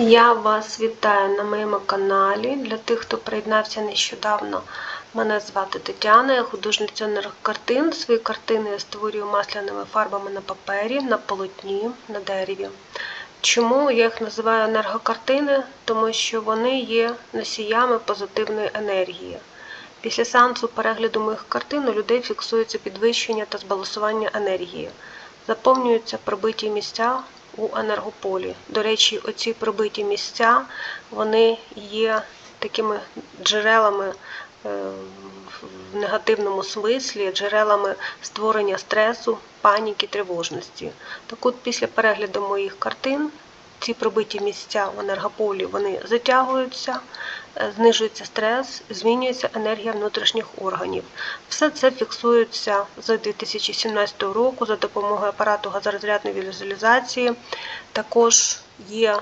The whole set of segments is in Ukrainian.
Я вас вітаю на моєму каналі. Для тих, хто приєднався нещодавно, мене звати Тетяна, я художниця енергокартин. Свої картини я створюю масляними фарбами на папері, на полотні, на дереві. Чому я їх називаю енергокартини? Тому що вони є носіями позитивної енергії. Після сеансу перегляду моїх картин у людей фіксується підвищення та збалансування енергії, заповнюються пробиті місця у енергополі. До речі, оці пробиті місця вони є такими джерелами е, в негативному смислі, джерелами створення стресу, паніки, тривожності. Так от після перегляду моїх картин ці пробиті місця в енергополі вони затягуються, знижується стрес, змінюється енергія внутрішніх органів. Все це фіксується з 2017 року за допомогою апарату газорозрядної візуалізації. Також є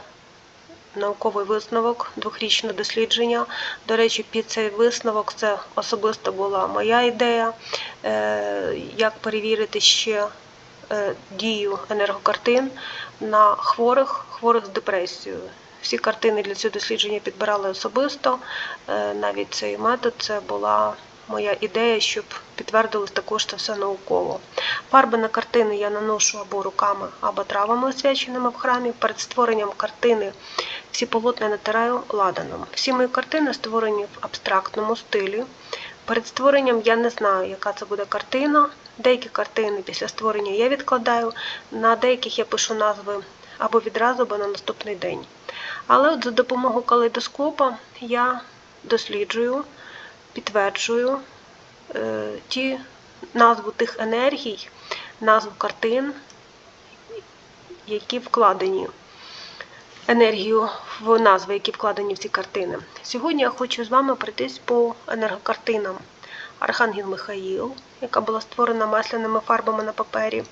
науковий висновок, двохрічне дослідження. До речі, під цей висновок це особисто була моя ідея, е, як перевірити ще е, дію енергокартин на хворих, хворих з депресією. Всі картини для цього дослідження підбирали особисто. Е, Навіть цей метод це була моя ідея, щоб підтвердилось також це все науково. Фарби на картини я наношу або руками, або травами, освяченими в храмі. Перед створенням картини всі полотна натираю ладаном. Всі мої картини створені в абстрактному стилі. Перед створенням я не знаю, яка це буде картина. Деякі картини після створення я відкладаю, на деяких я пишу назви або відразу, або на наступний день. Але от за допомогою калейдоскопа я досліджую, підтверджую е, ті назву тих енергій, назву картин, які вкладені енергію в назви, які вкладені в ці картини. Сьогодні я хочу з вами пройтись по енергокартинам Архангел Михаїл, яка була створена масляними фарбами на папері,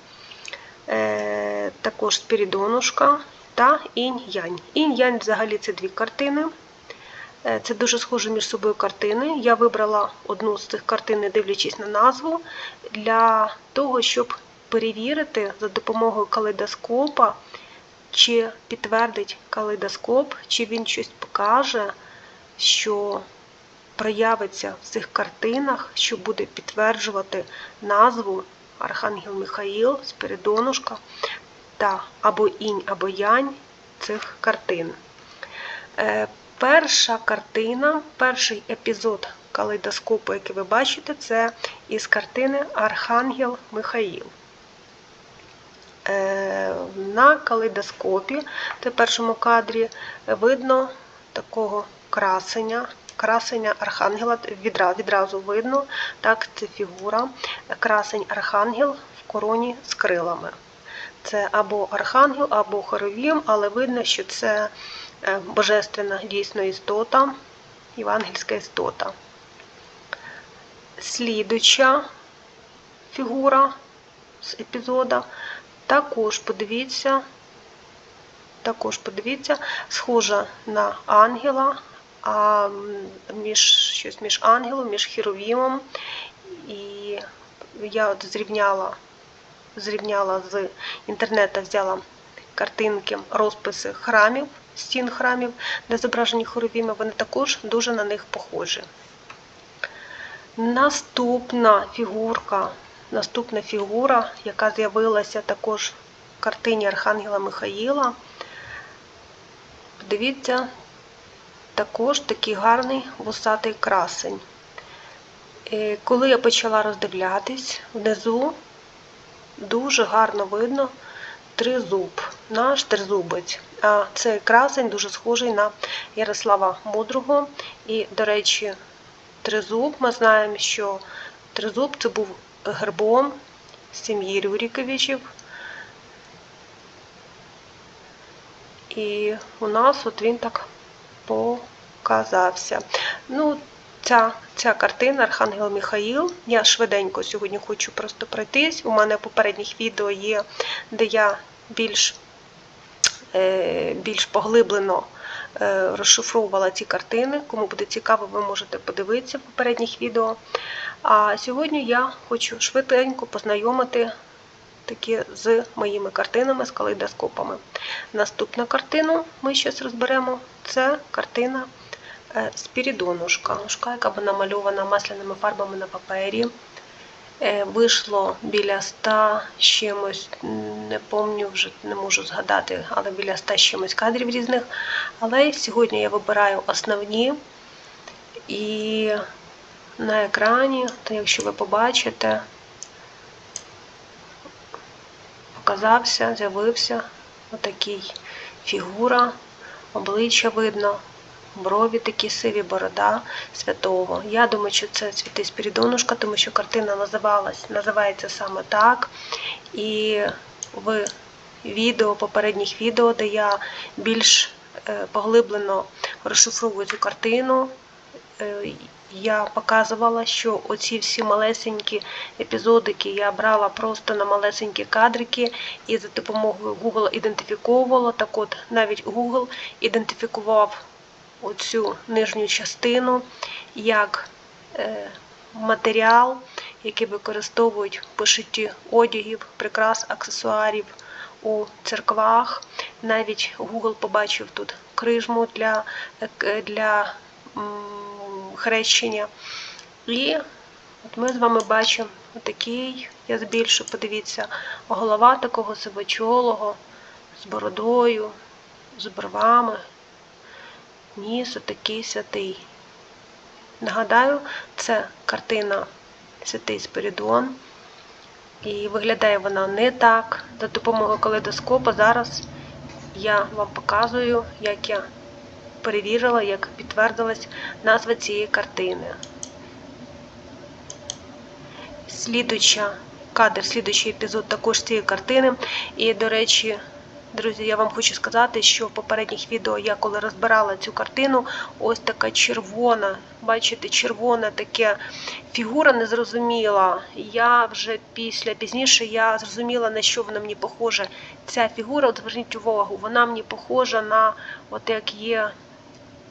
е, також Спірідонушка та Інь-Янь. Інь-Янь взагалі це дві картини. Е, Це дуже схожі між собою картини. Я вибрала одну з цих картин, дивлячись на назву, для того, щоб перевірити за допомогою калейдоскопа, чи підтвердить калейдоскоп, чи він щось покаже, що проявиться в цих картинах, що буде підтверджувати назву Архангел Михаїл, Спиридонушка та або інь, або янь цих картин. Е, Перша картина, перший епізод калейдоскопу, який ви бачите, це із картини Архангел Михаїл. Е, На калейдоскопі, в першому кадрі, видно такого красення, красення архангела, відразу видно, так, це фігура, красень архангел в короні з крилами. Це або архангел, або хоровім, але видно, що це е, божественна дійсно істота, євангельська істота. Слідуча фігура з епізода, також подивіться, також подивіться, схожа на ангела, а між щось між ангелом, між хіровімом. І я от зрівняла зрівняла з інтернету, взяла картинки, розписи храмів, стін храмів, де зображені хоровіми, вони також дуже на них похожі. Наступна фігурка, наступна фігура, яка з'явилася також в картині Архангела Михаїла. Подивіться, також такий гарний вусатий красень. Е, Коли я почала роздивлятись, внизу дуже гарно видно тризуб, наш тризубець. А цей красень дуже схожий на Ярослава Мудрого. І, до речі, тризуб, ми знаємо, що тризуб це був гербом сім'ї Рюріковичів. І у нас от він так показався. Ну, Ця ця картина Архангел Михаїл. Я швиденько сьогодні хочу просто пройтись. У мене в попередніх відео є, де я більш е, більш поглиблено е, розшифровувала ці картини. Кому буде цікаво, ви можете подивитися в попередніх відео. А сьогодні я хочу швиденько познайомити такі з моїми картинами, з калейдоскопами. Наступну картину ми зараз розберемо. Це картина Спірідонушка, ножка, яка була намальована масляними фарбами на папері. Е, Вийшло біля 100 чимось, не пам'ятаю, вже не можу згадати, але біля 100 чимось кадрів різних. Але сьогодні я вибираю основні. І на екрані, то якщо ви побачите, показався, з'явився отакий фігура, обличчя видно, брові такі сиві, борода святого. Я думаю, що це святий Спірідонушка, тому що картина називалась, називається саме так. І в відео, попередніх відео, де я більш е, поглиблено розшифровую цю картину, е, я показувала, що оці всі малесенькі епізодики я брала просто на малесенькі кадрики і за допомогою Google ідентифіковувала. Так от навіть Google ідентифікував оцю нижню частину як е, матеріал, який використовують в пошитті одягів, прикрас, аксесуарів у церквах. Навіть Google побачив тут крижму для, е, для хрещення. І от ми з вами бачимо отакий, я збільшу, подивіться, голова такого сивочолого, з бородою, з бровами. Ніс отакий святий. Нагадаю, це картина Святий Спирідон. І виглядає вона не так. За допомогою калейдоскопа зараз я вам показую, як я перевірила, як підтвердилась назва цієї картини. Слідуюча кадр, слідуючий епізод також цієї картини. І, до речі, друзі, я вам хочу сказати, що в попередніх відео я коли розбирала цю картину, ось така червона, бачите, червона таке фігура незрозуміла. Я вже після пізніше я зрозуміла, на що вона мені похожа. Ця фігура, от зверніть увагу, вона мені похожа на от як є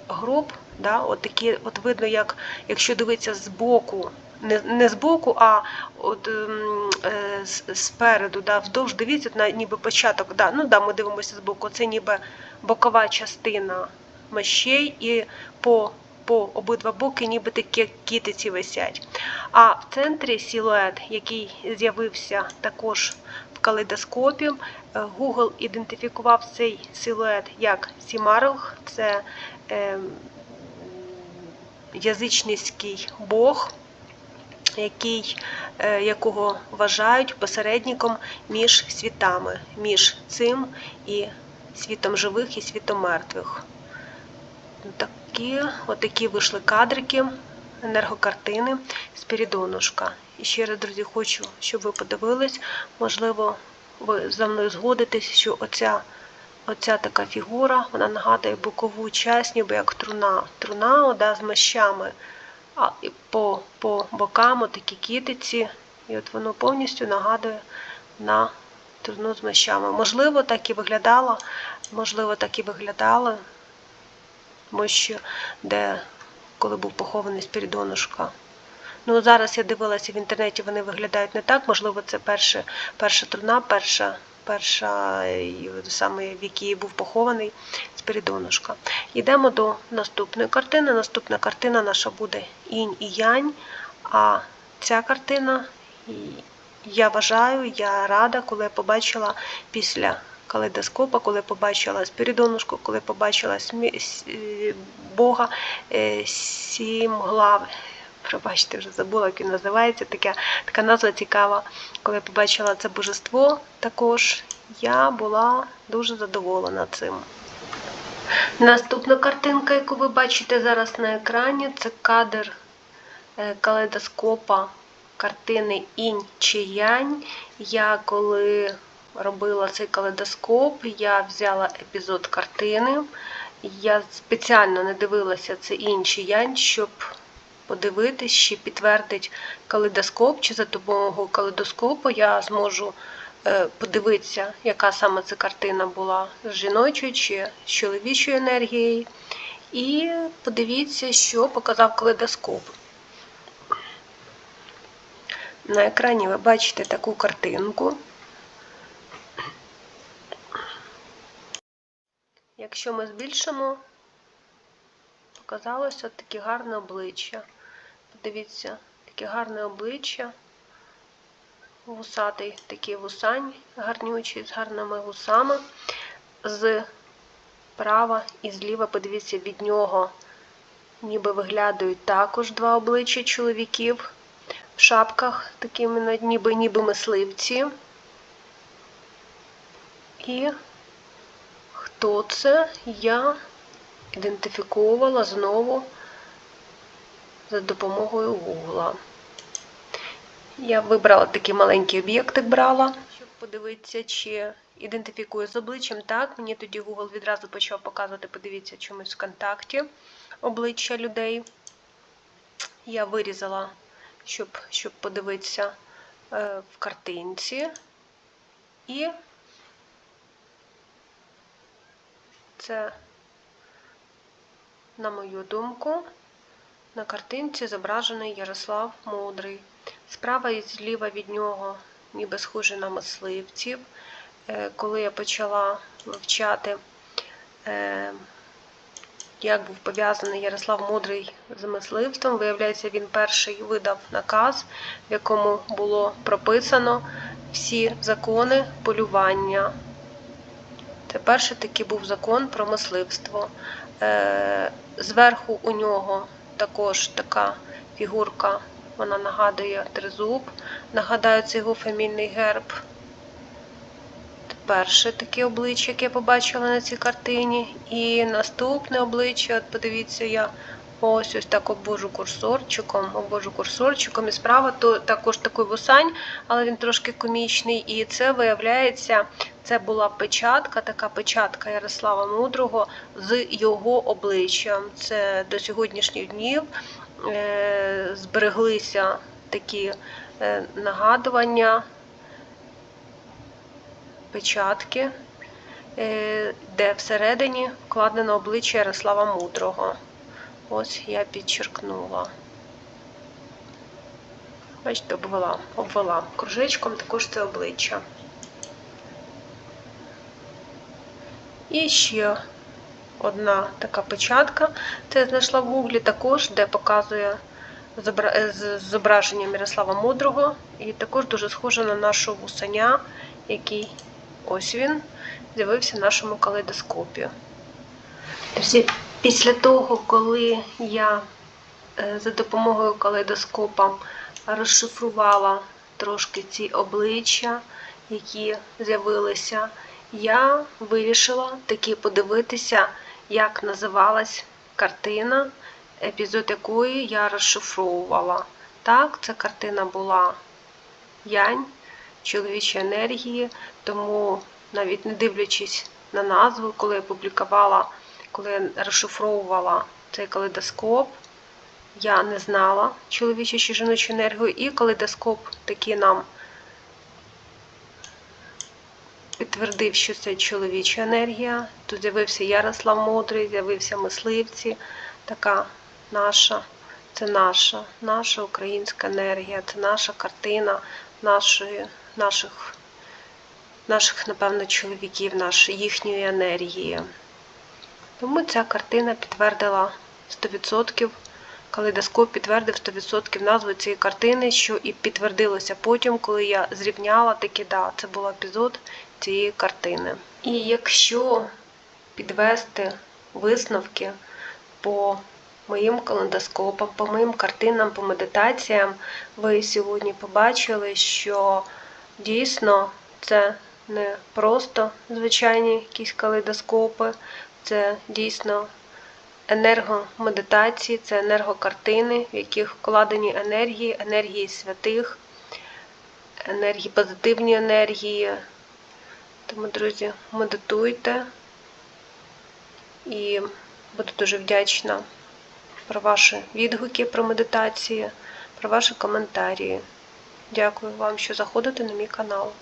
гроб, да, от такі, от видно, як якщо дивитися збоку, не не збоку, а от ем, е, спереду, да, вздовж дивіться, на ніби початок. Да, ну да, Ми дивимося збоку, це ніби бокова частина мощей і по по обидва боки, ніби такі кітиці висять. А в центрі силует, який з'явився також в калейдоскопі, е, Google ідентифікував цей силует як Сімарлг, це е, язичницький Бог, який, е, якого вважають посередником між світами, між цим і світом живих і світом мертвих. Такі, Отакі вийшли кадрики, енергокартини Спірідонушка. І ще раз, друзі, хочу, щоб ви подивились, можливо, ви за мною згодитесь, що оця Оця така фігура, вона нагадує бокову часть, ніби як труна. Труна ода, з мощами, а по по бокам такі кітиці. І от воно повністю нагадує на труну з мощами. Можливо, так і виглядало, можливо, так і виглядало, тому що де, коли був похований Спірідонушка. Ну, Зараз я дивилася в інтернеті, вони виглядають не так. Можливо, це перша, перша труна, перша перша, саме в якій був похований Спиридонушка. Йдемо до наступної картини. Наступна картина наша буде інь і янь. А ця картина, я вважаю, я рада, коли я побачила після калейдоскопа, коли побачила Спиридонушку, коли побачила Бога е, сім глав пробачте, вже забула, як він називається. Така, така назва цікава. Коли я побачила це божество, також я була дуже задоволена цим. Наступна картинка, яку ви бачите зараз на екрані, це кадр е, калейдоскопа картини Інь чи Янь. Я коли робила цей калейдоскоп, я взяла епізод картини. Я спеціально не дивилася це інший янь, щоб подивитись, чи підтвердить калейдоскоп, чи за допомогою калейдоскопу я зможу е, подивитися, яка саме ця картина була з жіночою чи з чоловічою енергією. І подивіться, що показав калейдоскоп. На екрані ви бачите таку картинку. Якщо ми збільшимо, показалося таке гарне обличчя. Подивіться, таке гарне обличчя. Вусатий такий вусань, гарнючий, з гарними вусами. З права і зліва, подивіться, від нього ніби виглядають також два обличчя чоловіків в шапках, такими ніби ніби мисливці. І хто це? Я ідентифікувала знову за допомогою Гугла. Я вибрала такий маленький об'єктик брала, щоб подивитися, чи ідентифікую з обличчям. Так, мені тоді Google відразу почав показувати, подивіться, чомусь в контакті обличчя людей. Я вирізала, щоб щоб подивитися е, в картинці. І це, на мою думку, на картинці зображений Ярослав Мудрий. Справа і зліва від нього, ніби схоже на мисливців. Е, коли я почала вивчати, е, як був пов'язаний Ярослав Мудрий з мисливством, виявляється, він перший видав наказ, в якому було прописано всі закони полювання. Це перший такий був закон про мисливство. Е, зверху у нього також така фігурка, вона нагадує тризуб. Нагадаю, це його фамільний герб. Перше таке обличчя, яке я побачила на цій картині. І наступне обличчя, от подивіться, я ось ось так обвожу курсорчиком, обвожу курсорчиком. І справа то також такий вусань, але він трошки комічний. І це виявляється, це була печатка, така печатка Ярослава Мудрого з його обличчям. Це до сьогоднішніх днів е, збереглися такі е, нагадування печатки, е, де всередині вкладено обличчя Ярослава Мудрого. Ось я підчеркнула. Бачите, обвела, обвела кружечком також це обличчя. І ще одна така печатка. Це я знайшла в гуглі також, де показує з зображенням Ярослава Мудрого. І також дуже схоже на нашого вусаня, який Ось він з'явився в нашому калейдоскопі. Друзі, після того, коли я е, за допомогою калейдоскопа розшифрувала трошки ці обличчя, які з'явилися, я вирішила таки подивитися, як називалась картина, епізод якої я розшифровувала. Так, ця картина була Янь чоловічі енергії, тому навіть не дивлячись на назву, коли я публікувала, коли я розшифровувала цей калейдоскоп, я не знала чоловічу чи жіночу енергію, і калейдоскоп таки нам підтвердив, що це чоловіча енергія. Тут з'явився Ярослав Мудрий, з'явився мисливці, така наша. Це наша, наша українська енергія, це наша картина нашої наших, наших, напевно, чоловіків, нашої їхньої енергії. Тому ця картина підтвердила 100%, калейдоскоп підтвердив 100% назву цієї картини, що і підтвердилося потім, коли я зрівняла таки, да, це був епізод цієї картини. І якщо підвести висновки по моїм калейдоскопам, по моїм картинам, по медитаціям, ви сьогодні побачили, що Дійсно, це не просто звичайні якісь калейдоскопи, це дійсно енергомедитації, це енергокартини, в яких вкладені енергії, енергії святих, енергії, позитивні енергії. Тому, друзі, медитуйте і буду дуже вдячна про ваші відгуки про медитації, про ваші коментарі. Дякую вам, що заходите на мій канал.